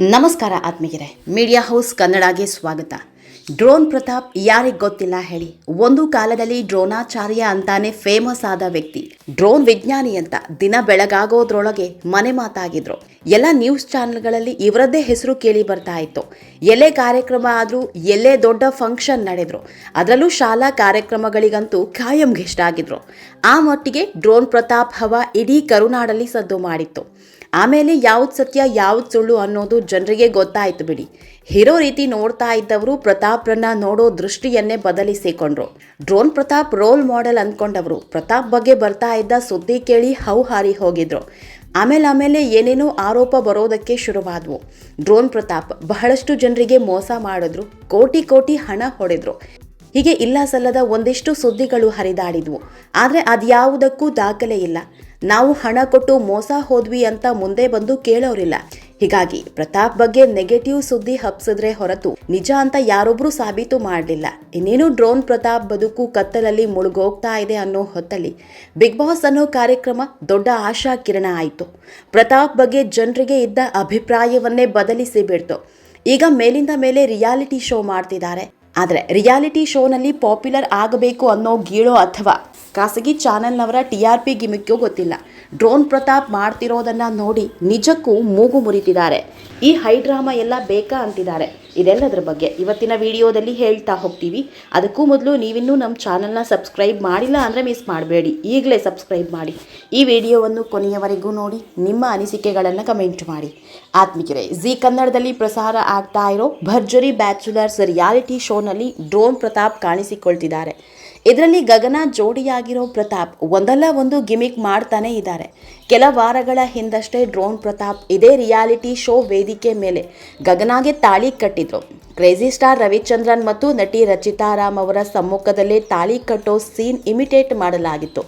ನಮಸ್ಕಾರ ಆತ್ಮೀಯರೇ. Media house ಕನ್ನಡಗೆ ಸ್ವಾಗತ. ಡ್ರೋನ್ ಪ್ರತಾಪ್ ಯಾರಿಗೆ ಗೊತ್ತಿಲ್ಲ ಹೇಳಿ. ಒಂದು ಕಾಲದಲ್ಲಿ ಡ್ರೋನಾಚಾರ್ಯ ಅಂತಾನೆ ಫೇಮಸ್ ಆದ ವ್ಯಕ್ತಿ. ಡ್ರೋನ್ ವಿಜ್ಞಾನಿ ಅಂತ ದಿನ ಬೆಳಗಾಗೋದ್ರೊಳಗೆ ಮನೆ ಮಾತಾಗಿದ್ರು. ಎಲ್ಲ ನ್ಯೂಸ್ ಚಾನೆಲ್ಗಳಲ್ಲಿ ಇವರದ್ದೇ ಹೆಸರು ಕೇಳಿ ಬರ್ತಾ ಇತ್ತು. ಎಲ್ಲೇ ಕಾರ್ಯಕ್ರಮ ಆದರೂ ಎಲ್ಲೇ ದೊಡ್ಡ ಫಂಕ್ಷನ್ ನಡೆದ್ರು. ಅದರಲ್ಲೂ ಶಾಲಾ ಕಾರ್ಯಕ್ರಮಗಳಿಗಂತೂ ಖಾಯಂಗೆ ಗೆಸ್ಟ್ ಆಗಿದ್ರು. ಆ ಮಟ್ಟಿಗೆ ಡ್ರೋನ್ ಪ್ರತಾಪ್ ಹವ ಇಡೀ ಕರುನಾಡಲ್ಲಿ ಸದ್ದು ಮಾಡಿತ್ತು. ಆಮೇಲೆ ಯಾವ್ದು ಸತ್ಯ, ಯಾವ್ದು ಸುಳ್ಳು ಅನ್ನೋದು ಜನರಿಗೆ ಗೊತ್ತಾಯ್ತು ಬಿಡಿ. ಹೀರೋ ರೀತಿ ನೋಡ್ತಾ ಇದ್ದವರು ಪ್ರತಾಪ್ರನ್ನ ನೋಡೋ ದೃಷ್ಟಿಯನ್ನೇ ಬದಲಿಸಿಕೊಂಡ್ರು. ಡ್ರೋನ್ ಪ್ರತಾಪ್ ರೋಲ್ ಮಾಡೆಲ್ ಅಂದ್ಕೊಂಡವರು ಪ್ರತಾಪ್ ಬಗ್ಗೆ ಬರ್ತಾ ಇದ್ದ ಸುದ್ದಿ ಕೇಳಿ ಹೌಹಾರಿ ಹೋಗಿದ್ರು. ಆಮೇಲೆ ಆಮೇಲೆ ಏನೇನೋ ಆರೋಪ ಬರೋದಕ್ಕೆ ಶುರುವಾದವು. ಡ್ರೋನ್ ಪ್ರತಾಪ್ ಬಹಳಷ್ಟು ಜನರಿಗೆ ಮೋಸ ಮಾಡಿದ್ರು, ಕೋಟಿ ಕೋಟಿ ಹಣ ಹೊಡೆದ್ರು. ಹೀಗೆ ಇಲ್ಲ ಸಲ್ಲದ ಒಂದಿಷ್ಟು ಸುದ್ದಿಗಳು ಹರಿದಾಡಿದ್ವು. ಆದರೆ ಅದ್ಯಾವುದಕ್ಕೂ ದಾಖಲೆ ಇಲ್ಲ. ನಾವು ಹಣ ಕೊಟ್ಟು ಮೋಸ ಹೋದ್ವಿ ಅಂತ ಮುಂದೆ ಬಂದು ಕೇಳೋರಿಲ್ಲ. ಹೀಗಾಗಿ ಪ್ರತಾಪ್ ಬಗ್ಗೆ ನೆಗೆಟಿವ್ ಸುದ್ದಿ ಹಬ್ಸಿದ್ರೆ ಹೊರತು ನಿಜ ಅಂತ ಯಾರೊಬ್ರು ಸಾಬೀತು ಮಾಡಲಿಲ್ಲ. ಇನ್ನೇನು ಡ್ರೋನ್ ಪ್ರತಾಪ್ ಬದುಕು ಕತ್ತಲಲ್ಲಿ ಮುಳುಗೋಗ್ತಾ ಇದೆ ಅನ್ನೋ ಹೊತ್ತಲ್ಲಿ ಬಿಗ್ ಬಾಸ್ ಅನ್ನೋ ಕಾರ್ಯಕ್ರಮ ದೊಡ್ಡ ಆಶಾ ಕಿರಣ ಆಯಿತು. ಪ್ರತಾಪ್ ಬಗ್ಗೆ ಜನರಿಗೆ ಇದ್ದ ಅಭಿಪ್ರಾಯವನ್ನೇ ಬದಲಿಸಿ ಬಿಡ್ತು. ಈಗ ಮೇಲಿಂದ ಮೇಲೆ ರಿಯಾಲಿಟಿ ಶೋ ಮಾಡ್ತಿದ್ದಾರೆ. ಆದರೆ ರಿಯಾಲಿಟಿ ಶೋನಲ್ಲಿ ಪಾಪ್ಯುಲರ್ ಆಗಬೇಕು ಅನ್ನೋ ಗೀಳೋ ಅಥವಾ ಖಾಸಗಿ ಚಾನೆಲ್ನವರ ಟಿ ಆರ್ ಪಿ ಗಿಮಿಕ್ಕೂ ಗೊತ್ತಿಲ್ಲ. ಡ್ರೋನ್ ಪ್ರತಾಪ್ ಮಾಡ್ತಿರೋದನ್ನು ನೋಡಿ ನಿಜಕ್ಕೂ ಮೂಗು ಮುರಿತಿದ್ದಾರೆ. ಈ ಹೈ ಡ್ರಾಮಾ ಎಲ್ಲ ಬೇಕಾ ಅಂತಿದ್ದಾರೆ. ಇದೆಲ್ಲದರ ಬಗ್ಗೆ ಇವತ್ತಿನ ವಿಡಿಯೋದಲ್ಲಿ ಹೇಳ್ತಾ ಹೋಗ್ತೀವಿ. ಅದಕ್ಕೂ ಮೊದಲು ನೀವಿನ್ನೂ ನಮ್ಮ ಚಾನಲ್ನ ಸಬ್ಸ್ಕ್ರೈಬ್ ಮಾಡಿಲ್ಲ ಅಂದರೆ ಮಿಸ್ ಮಾಡಬೇಡಿ. ಈಗಲೇ ಸಬ್ಸ್ಕ್ರೈಬ್ ಮಾಡಿ. ಈ ವಿಡಿಯೋವನ್ನು ಕೊನೆಯವರೆಗೂ ನೋಡಿ, ನಿಮ್ಮ ಅನಿಸಿಕೆಗಳನ್ನು ಕಮೆಂಟ್ ಮಾಡಿ. ಆತ್ಮಿಕರೇ, ಜಿ ಕನ್ನಡದಲ್ಲಿ ಪ್ರಸಾರ ಆಗ್ತಾ ಇರೋ ಭರ್ಜರಿ ಬ್ಯಾಚುಲರ್ಸ್ ರಿಯಾಲಿಟಿ ಶೋನಲ್ಲಿ ಡ್ರೋನ್ ಪ್ರತಾಪ್ ಕಾಣಿಸಿಕೊಳ್ತಿದ್ದಾರೆ. ಇದರಲ್ಲಿ ಗಗನ ಜೋಡಿಯಾಗಿರೋ ಪ್ರತಾಪ್ ಒಂದಲ್ಲ ಒಂದು ಗಿಮಿಕ್ ಮಾಡ್ತಾನೆ ಇದ್ದಾರೆ. ಕೆಲ ವಾರಗಳ ಹಿಂದಷ್ಟೇ ಡ್ರೋನ್ ಪ್ರತಾಪ್ ಇದೇ ರಿಯಾಲಿಟಿ ಶೋ ವೇದಿಕೆ ಮೇಲೆ ಗಗನಾಗೆ ತಾಳಿ ಕಟ್ಟಿದ್ರು. ಕ್ರೇಜಿ ಸ್ಟಾರ್ ರವಿಚಂದ್ರನ್ ಮತ್ತು ನಟಿ ರಚಿತಾ ರಾಮ್ ಅವರ ಸಮ್ಮುಖದಲ್ಲೇ ತಾಳಿ ಕಟ್ಟೋ ಸೀನ್ ಇಮಿಟೇಟ್ ಮಾಡಲಾಗಿತ್ತು.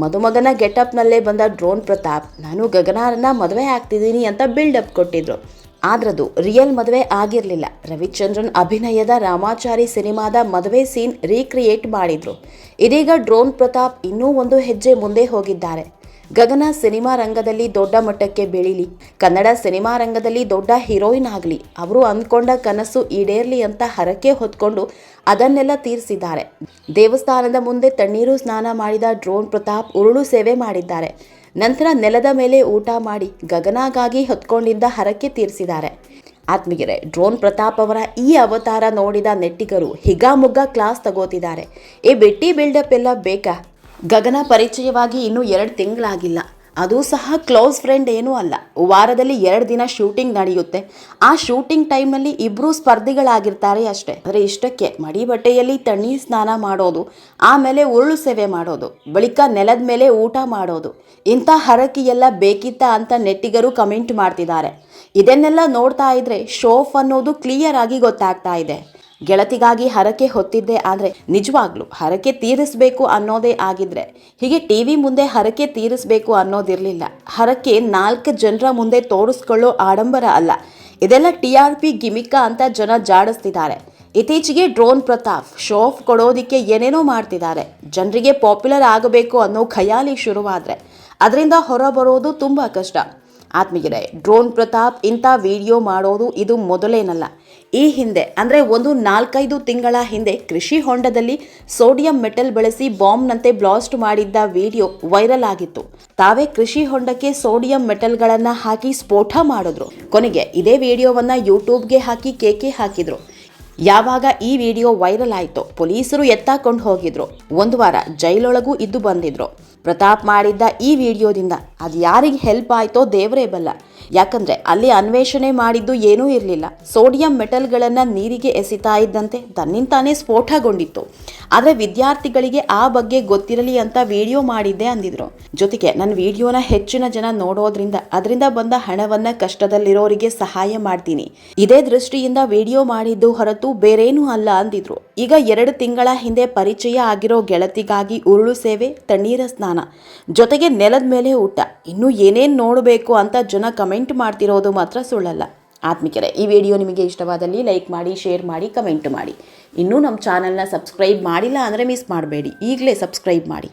ಮದುಮಗನ ಗೆಟಪ್ನಲ್ಲೇ ಬಂದ ಡ್ರೋನ್ ಪ್ರತಾಪ್, ನಾನು ಗಗನಾರನ್ನ ಮದುವೆ ಆಗ್ತಿದ್ದೀನಿ ಅಂತ ಬಿಲ್ಡಪ್ ಕೊಟ್ಟಿದ್ರು. ಆದ್ರದು ರಿಯಲ್ ಮದುವೆ ಆಗಿರಲಿಲ್ಲ. ರವಿಚಂದ್ರನ್ ಅಭಿನಯದ ರಾಮಾಚಾರಿ ಸಿನಿಮಾದ ಮದುವೆ ಸೀನ್ ರೀಕ್ರಿಯೇಟ್ ಮಾಡಿದ್ರು. ಇದೀಗ ಡ್ರೋನ್ ಪ್ರತಾಪ್ ಇನ್ನೂ ಒಂದು ಹೆಜ್ಜೆ ಮುಂದೆ ಹೋಗಿದ್ದಾರೆ. ಗಗನ ಸಿನಿಮಾ ರಂಗದಲ್ಲಿ ದೊಡ್ಡ ಮಟ್ಟಕ್ಕೆ ಬೆಳೀಲಿ. ಕನ್ನಡ ಸಿನಿಮಾ ರಂಗದಲ್ಲಿ ದೊಡ್ಡ ಹೀರೋಯಿನ್ ಆಗಲಿ. ಅವರು ಅಂದ್ಕೊಂಡ ಕನಸು ಈಡೇರ್ಲಿ ಅಂತ ಹರಕೆ ಹೊತ್ಕೊಂಡು ಅದನ್ನೆಲ್ಲ ತೀರಿಸಿದ್ದಾರೆ. ದೇವಸ್ಥಾನದ ಮುಂದೆ ತಣ್ಣೀರು ಸ್ನಾನ ಮಾಡಿದ ಡ್ರೋನ್ ಪ್ರತಾಪ್ ಉರುಳು ಸೇವೆ ಮಾಡಿದ್ದಾರೆ. ನಂತರ ನೆಲದ ಮೇಲೆ ಊಟ ಮಾಡಿ ಗಗನಾಗಾಗಿ ಹೊತ್ಕೊಂಡಿದ್ದ ಹರಕೆ ತೀರಿಸಿದ್ದಾರೆ. ಆತ್ಮಿಗೆರೆ ಡ್ರೋನ್ ಪ್ರತಾಪ್ ಅವರ ಈ ಅವತಾರ ನೋಡಿದ ನೆಟ್ಟಿಗರು ಹಿಗಾಮುಗ್ಗ ಕ್ಲಾಸ್ ತಗೋತಿದ್ದಾರೆ. ಈ ಬೆಟ್ಟಿ ಬಿಲ್ಡಪ್ ಎಲ್ಲ ಬೇಕಾ? ಗಗನ ಪರಿಚಯವಾಗಿ ಇನ್ನೂ ಎರಡು ತಿಂಗಳಾಗಿಲ್ಲ. ಅದು ಸಹ ಕ್ಲೋಸ್ ಫ್ರೆಂಡ್ ಏನೂ ಅಲ್ಲ. ವಾರದಲ್ಲಿ ಎರಡು ದಿನ ಶೂಟಿಂಗ್ ನಡೆಯುತ್ತೆ. ಆ ಶೂಟಿಂಗ್ ಟೈಮಲ್ಲಿ ಇಬ್ಬರು ಸ್ಪರ್ಧಿಗಳಾಗಿರ್ತಾರೆ ಅಷ್ಟೇ. ಅಂದರೆ ಇಷ್ಟಕ್ಕೆ ಮಡಿ ಬಟ್ಟೆಯಲ್ಲಿ ತಣ್ಣೀರು ಸ್ನಾನ ಮಾಡೋದು, ಆಮೇಲೆ ಉರುಳು ಸೇವೆ ಮಾಡೋದು, ಬಳಿಕ ನೆಲದ ಮೇಲೆ ಊಟ ಮಾಡೋದು, ಇಂಥ ಹರಕಿ ಎಲ್ಲ ಬೇಕಿತ್ತ ಅಂತ ನೆಟ್ಟಿಗರು ಕಮೆಂಟ್ ಮಾಡ್ತಿದ್ದಾರೆ. ಇದನ್ನೆಲ್ಲ ನೋಡ್ತಾ ಇದ್ರೆ ಶೋಫ್ ಅನ್ನೋದು ಕ್ಲಿಯರ್ ಆಗಿ ಗೊತ್ತಾಗ್ತಾ ಇದೆ. ಗೆಳತಿಗಾಗಿ ಹರಕೆ ಹೊತ್ತಿದ್ದೆ ಆದರೆ ನಿಜವಾಗ್ಲೂ ಹರಕೆ ತೀರಿಸಬೇಕು ಅನ್ನೋದೇ ಆಗಿದ್ರೆ ಹೀಗೆ ಟಿ ವಿ ಮುಂದೆ ಹರಕೆ ತೀರಿಸಬೇಕು ಅನ್ನೋದಿರಲಿಲ್ಲ. ಹರಕೆ ನಾಲ್ಕು ಜನರ ಮುಂದೆ ತೋರಿಸ್ಕೊಳ್ಳೋ ಆಡಂಬರ ಅಲ್ಲ. ಇದೆಲ್ಲ ಟಿ ಆರ್ ಪಿ ಅಂತ ಜನ ಜಾಡಿಸ್ತಿದ್ದಾರೆ. ಇತ್ತೀಚೆಗೆ ಡ್ರೋನ್ ಪ್ರತಾಪ್ ಶೋ ಆಫ್ ಕೊಡೋದಿಕ್ಕೆ ಏನೇನೋ ಮಾಡ್ತಿದ್ದಾರೆ. ಜನರಿಗೆ ಪಾಪ್ಯುಲರ್ ಆಗಬೇಕು ಅನ್ನೋ ಖಯಾಲಿ ಶುರುವಾದರೆ. ಅದರಿಂದ ಹೊರಬರೋದು ತುಂಬ ಕಷ್ಟ. ಆತ್ಮೀಯರೇ, ಡ್ರೋನ್ ಪ್ರತಾಪ್ ಇಂಥ ವಿಡಿಯೋ ಮಾಡೋದು ಇದು ಮೊದಲೇನಲ್ಲ. ಈ ಹಿಂದೆ, ಅಂದರೆ ಒಂದು ನಾಲ್ಕೈದು ತಿಂಗಳ ಹಿಂದೆ ಕೃಷಿ ಹೊಂಡದಲ್ಲಿ ಸೋಡಿಯಂ ಮೆಟಲ್ ಬಳಸಿ ಬಾಂಬ್ನಂತೆ ಬ್ಲಾಸ್ಟ್ ಮಾಡಿದ್ದ ವಿಡಿಯೋ ವೈರಲ್ ಆಗಿತ್ತು. ತಾವೇ ಕೃಷಿ ಹೊಂಡಕ್ಕೆ ಸೋಡಿಯಂ ಮೆಟಲ್ಗಳನ್ನು ಹಾಕಿ ಸ್ಫೋಟ ಮಾಡಿದ್ರು. ಕೊನೆಗೆ ಇದೇ ವಿಡಿಯೋವನ್ನು ಯೂಟ್ಯೂಬ್ಗೆ ಹಾಕಿ ಕೇಕೆ ಹಾಕಿದ್ರು. ಯಾವಾಗ ಈ ವಿಡಿಯೋ ವೈರಲ್ ಆಯಿತು ಪೊಲೀಸರು ಎತ್ತಾಕೊಂಡು ಹೋಗಿದ್ರು. ಒಂದು ವಾರ ಜೈಲೊಳಗೂ ಇದ್ದು ಬಂದಿದ್ರು. ಪ್ರತಾಪ್ ಮಾಡಿದ್ದ ಈ ವಿಡಿಯೋದಿಂದ ಅದು ಯಾರಿಗೆ ಹೆಲ್ಪ್ ಆಯಿತೋ ದೇವರೇ ಬಲ್ಲ. ಯಾಕಂದ್ರೆ ಅಲ್ಲಿ ಅನ್ವೇಷಣೆ ಮಾಡಿದ್ದು ಏನೂ ಇರಲಿಲ್ಲ. ಸೋಡಿಯಂ ಮೆಟಲ್ಗಳನ್ನು ನೀರಿಗೆ ಎಸಿತಾ ಇದ್ದಂತೆ ತನ್ನಿಂತಾನೇ ಸ್ಫೋಟಗೊಂಡಿತ್ತು. ಆದರೆ ವಿದ್ಯಾರ್ಥಿಗಳಿಗೆ ಆ ಬಗ್ಗೆ ಗೊತ್ತಿರಲಿ ಅಂತ ವಿಡಿಯೋ ಮಾಡಿದ್ದೆ ಅಂದಿದ್ರು. ಜೊತೆಗೆ ನನ್ನ ವಿಡಿಯೋನ ಹೆಚ್ಚಿನ ಜನ ನೋಡೋದ್ರಿಂದ ಅದರಿಂದ ಬಂದ ಹಣವನ್ನ ಕಷ್ಟದಲ್ಲಿರೋರಿಗೆ ಸಹಾಯ ಮಾಡ್ತೀನಿ. ಇದೇ ದೃಷ್ಟಿಯಿಂದ ವಿಡಿಯೋ ಮಾಡಿದ್ದು ಹೊರತು ಬೇರೇನೂ ಅಲ್ಲ ಅಂದಿದ್ರು. ಈಗ ಎರಡು ತಿಂಗಳ ಹಿಂದೆ ಪರಿಚಯ ಆಗಿರೋ ಗೆಳತಿಗಾಗಿ ಉರುಳು ಸೇವೆ, ತಣ್ಣೀರ ಸ್ನಾನ. ಜೊತೆಗೆ ನೆಲದ ಮೇಲೆ ಊಟ. ಇನ್ನು ಏನೇನು ನೋಡಬೇಕು ಅಂತ ಜನ ಕಮೆಂಟ್ ಮಾಡ್ತಿರೋದು ಮಾತ್ರ ಸುಳ್ಳಲ್ಲ. ಆತ್ಮಿಕರೇ, ಈ ವಿಡಿಯೋ ನಿಮಗೆ ಇಷ್ಟವಾದಲ್ಲಿ ಲೈಕ್ ಮಾಡಿ, ಶೇರ್ ಮಾಡಿ, ಕಮೆಂಟ್ ಮಾಡಿ. ಇನ್ನೂ ನಮ್ಮ ಚಾನಲ್ನ ಸಬ್ಸ್ಕ್ರೈಬ್ ಮಾಡಿಲ್ಲ ಅಂದರೆ ಮಿಸ್ ಮಾಡಬೇಡಿ. ಈಗಲೇ ಸಬ್ಸ್ಕ್ರೈಬ್ ಮಾಡಿ.